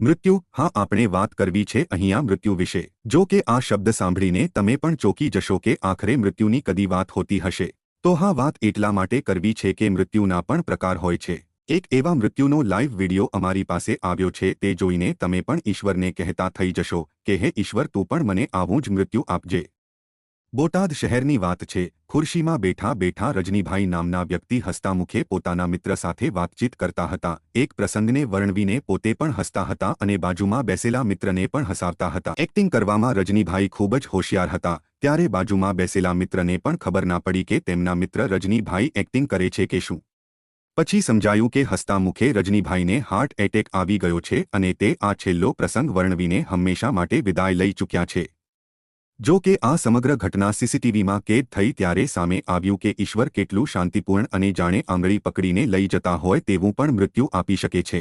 મૃત્યુ? હા, આપણે વાત કરવી છે અહીંયા મૃત્યુ વિશે. જો કે આ શબ્દ સાંભળીને તમે પણ ચોકી જશો કે આખરે મૃત્યુની કદી વાત હોતી હશે. તો હા, વાત એટલા માટે કરવી છે કે મૃત્યુના પણ પ્રકાર હોય છે. એક એવા મૃત્યુનો લાઈવ વિડિયો અમારી પાસે આવ્યો છે તે જોઈને તમે પણ ઈશ્વરને કહેતા થઈ જશો કે, હે ઈશ્વર, તું પણ મને આવું જ મૃત્યુ આપજે. બોટાદ શહેરની વાત છે. ખુરશીમાં બેઠા બેઠા રજનીભાઈ નામના વ્યક્તિ હસતા મુખે પોતાના મિત્ર સાથે વાતચીત કરતા હતા. એક પ્રસંગને વર્ણવીને પોતે પણ હસતા હતા અને બાજુમાં બેસેલા મિત્રને પણ હસાવતા હતા. એક્ટિંગ કરવામાં રજનીભાઈ ખૂબ જ હોશિયાર હતા. ત્યારે બાજુમાં બેસેલા મિત્રને પણ ખબર ના પડી કે તેમના મિત્ર રજનીભાઈ એક્ટિંગ કરે છે કે શું. પછી સમજાયું કે હસતા મુખે રજનીભાઈને હાર્ટ એટેક આવી ગયો છે અને તે આ છેલ્લો પ્રસંગ વર્ણવીને હંમેશા માટે વિદાય લઈ ચૂક્યા છે. જો કે આ સમગ્ર ઘટના સીસીટીવીમાં કેદ થઈ ત્યારે સામે આવ્યું કે ઈશ્વર કેટલું શાંતિપૂર્ણ અને જાણે આંગળી પકડીને લઈ જતા હોય તેવું પણ મૃત્યુ આપી શકે છે.